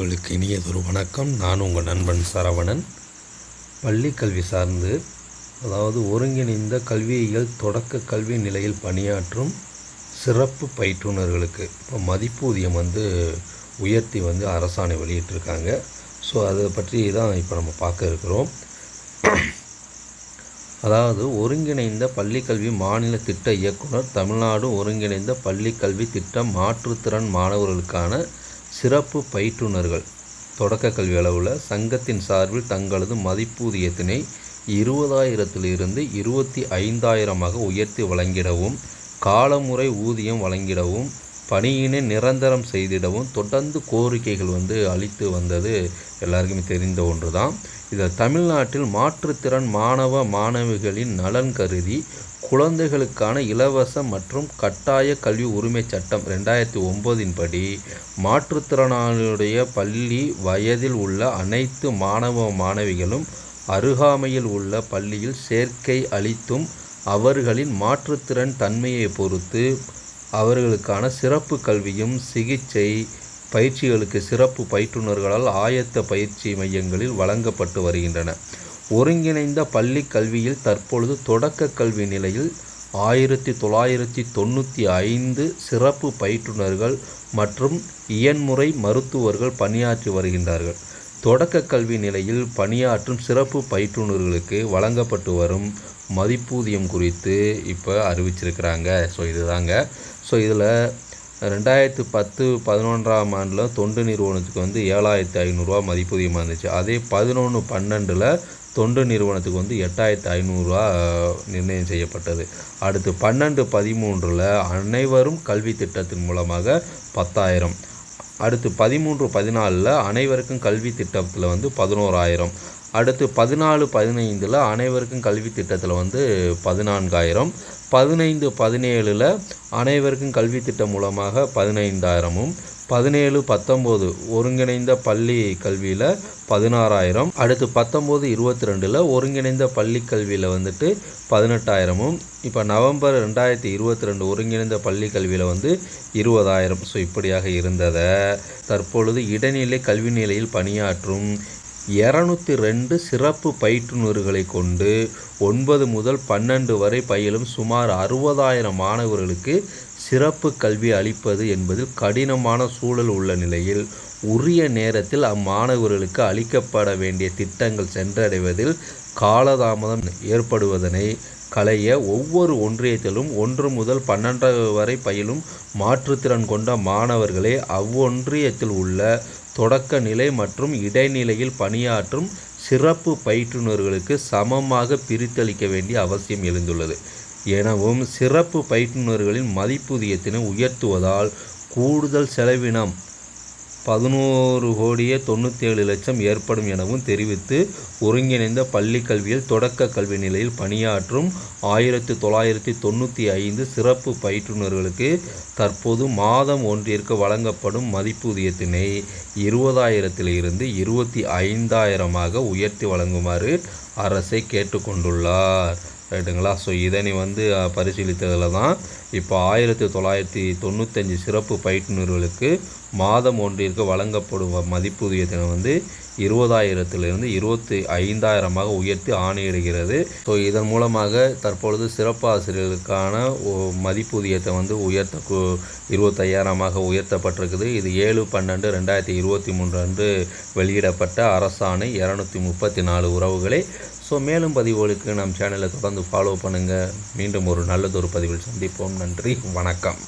உங்களுக்கு இனியதொரு வணக்கம். நான் உங்கள் நண்பன் சரவணன். பள்ளி கல்வி சார்ந்து அதாவது ஒருங்கிணைந்த கல்வியியல் தொடக்க கல்வி நிலையில் பணியாற்றும் சிறப்பு பயிற்றுனர்களுக்கு இப்போ மதிப்பூதியம் வந்து உயர்த்தி வந்து அரசாணை வெளியிட்டிருக்காங்க. ஸோ அதை பற்றி தான் இப்போ நம்ம பார்க்க இருக்கிறோம். அதாவது ஒருங்கிணைந்த பள்ளிக்கல்வி மாநில திட்ட இயக்குனர் தமிழ்நாடு ஒருங்கிணைந்த பள்ளிக்கல்வி திட்டம் மாற்றுத்திறன் மாணவர்களுக்கான சிறப்பு பயிற்றுனர்கள். தொடக்க கல்வி அளவில் சங்கத்தின் சார்பில் தங்களது மதிப்பூதியத்தினை இருபதாயிரத்திலிருந்து இருபத்தி ஐந்தாயிரமாக உயர்த்தி வழங்கிடவும் காலமுறை ஊதியம் வழங்கிடவும் பணியினை நிரந்தரம் செய்திடவும் தொடர்ந்து கோரிக்கைகள் வந்து அளித்து வந்தது எல்லாருக்குமே தெரிந்த ஒன்று தான் இதை தமிழ்நாட்டில் மாற்றுத்திறன் மாணவ மாணவிகளின் நலன் கருதி குழந்தைகளுக்கான இலவச மற்றும் கட்டாய கல்வி உரிமை சட்டம் ரெண்டாயிரத்தி ஒம்போதின் படி மாற்றுத்திறனாளியுடைய பள்ளி வயதில் உள்ள அனைத்து மாணவ மாணவிகளும் அருகாமையில் உள்ள பள்ளியில் சேர்க்கை அளித்தும் அவர்களின் மாற்றுத்திறன் தன்மையை பொறுத்து அவர்களுக்கான சிறப்பு கல்வியும் சிகிச்சை பயிற்சிகளுக்கு சிறப்பு பயிற்றுனர்களால் ஆயத்த பயிற்சி மையங்களில் வழங்கப்பட்டு வருகின்றன. ஒருங்கிணைந்த பள்ளி கல்வியில் தற்பொழுது தொடக்க கல்வி நிலையில் ஆயிரத்தி தொள்ளாயிரத்தி தொண்ணூற்றி ஐந்து சிறப்பு பயிற்றுனர்கள் மற்றும் இயன்முறை மருத்துவர்கள் பணியாற்றி வருகின்றார்கள். தொடக்க கல்வி நிலையில் பணியாற்றும் சிறப்பு பயிற்றுனர்களுக்கு வழங்கப்பட்டு வரும் மதிப்பூதியம் குறித்து இப்போ அறிவிச்சிருக்கிறாங்க. ஸோ இதுதாங்க. ஸோ இதில் ரெண்டாயிரத்து பத்து பதினொன்றாம் ஆண்டில் தொண்டு நிறுவனத்துக்கு வந்து ஏழாயிரத்து ஐநூறுரூவா மதிப்பூதியமாக இருந்துச்சு. அதே பதினொன்று பன்னெண்டில் தொண்டு நிறுவனத்துக்கு வந்து எட்டாயிரத்து ஐநூறுரூவா நிர்ணயம் செய்யப்பட்டது. அடுத்து பன்னெண்டு பதிமூன்றில் அனைவரும் கல்வி திட்டத்தின் மூலமாக பத்தாயிரம். அடுத்து பதிமூன்று பதினாலில் அனைவருக்கும் கல்வி திட்டத்தில் வந்து பதினோராயிரம். அடுத்து பதினாலு பதினைந்தில் அனைவருக்கும் கல்வி திட்டத்தில் வந்து பதினான்காயிரம். பதினைந்து பதினேழில் அனைவருக்கும் கல்வி திட்டம் மூலமாக பதினைந்தாயிரமும். பதினேழு பத்தொம்போது ஒருங்கிணைந்த பள்ளி கல்வியில் பதினாறாயிரம். அடுத்து பத்தொம்போது இருபத்தி ரெண்டில் ஒருங்கிணைந்த பள்ளி கல்வியில் வந்துட்டு பதினெட்டாயிரமும். இப்போ நவம்பர் ரெண்டாயிரத்தி இருபத்தி ரெண்டு ஒருங்கிணைந்த பள்ளி கல்வியில் வந்து இருபதாயிரம். ஸோ இப்படியாக இருந்ததை தற்பொழுது இடைநிலை கல்வி நிலையில் பணியாற்றும் இரநூத்தி ரெண்டு சிறப்பு பயிற்றுநர்களை கொண்டு ஒன்பது முதல் பன்னெண்டு வரை பயிலும் சுமார் அறுபதாயிரம் மாணவர்களுக்கு சிறப்பு கல்வி அளிப்பது என்பதில் கடினமான சூழல் உள்ள நிலையில் உரிய நேரத்தில் அம்மாணவர்களுக்கு அளிக்கப்பட வேண்டிய திட்டங்கள் சென்றடைவதில் காலதாமதம் ஏற்படுவதனை களைய ஒவ்வொரு ஒன்றியத்திலும் ஒன்று முதல் பன்னெண்டு வரை பயிலும் மாற்றுத்திறன் கொண்ட மாணவர்களே அவ்வொன்றியத்தில் உள்ள தொடக்க நிலை மற்றும் இடைநிலையில் பணியாற்றும் சிறப்பு பயிற்றுநர்களுக்கு சமமாக பிரித்தளிக்க வேண்டிய அவசியம் எழுந்துள்ளது. எனவும் சிறப்பு பயிற்றுநர்களின் மதிப்பூதியத்தினை உயர்த்துவதால் கூடுதல் செலவினம் பதினோரு கோடியே தொண்ணூற்றி ஏழு லட்சம் ஏற்படும் எனவும் தெரிவித்து ஒருங்கிணைந்த பள்ளி கல்வியில் தொடக்க கல்வி நிலையில் பணியாற்றும் ஆயிரத்தி தொள்ளாயிரத்தி தொண்ணூற்றி ஐந்து சிறப்பு பயிற்றுநர்களுக்கு தற்போது மாதம் ஒன்றிற்கு வழங்கப்படும் மதிப்பூதியத்தினை இருபதாயிரத்திலிருந்து இருபத்தி ஐந்தாயிரமாக உயர்த்தி வழங்குமாறு அரசை கேட்டுக்கொண்டுள்ளார். ரைட்டுங்களா ஸோ இதனை வந்து பரிசீலித்ததில் தான் இப்போ ஆயிரத்தி தொள்ளாயிரத்தி தொண்ணூத்தஞ்சு சிறப்பு பயிற்றுநர்களுக்கு மாதம் ஒன்றிற்கு வழங்கப்படும் மதிப்பூதியத்தினை வந்து இருபதாயிரத்திலிருந்து இருபத்தி ஐந்தாயிரமாக உயர்த்தி ஆணையிடுகிறது. ஸோ இதன் மூலமாக தற்பொழுது சிறப்பு ஆசிரியர்களுக்கான மதிப்பூதியத்தை வந்து உயர்த்த இருபத்தையாயிரமாக உயர்த்தப்பட்டிருக்குது. இது ஏழு பன்னெண்டு ரெண்டாயிரத்தி இருபத்தி மூன்று அன்று வெளியிடப்பட்ட அரசாணை இரநூத்தி முப்பத்தி நாலு உறவுகளை. ஸோ மேலும் பதிவுகளுக்கு நம் சேனலை தொடர்ந்து ஃபாலோ பண்ணுங்கள் மீண்டும் ஒரு நல்லதொரு பதிவில் சந்திப்போம். நன்றி வணக்கம்.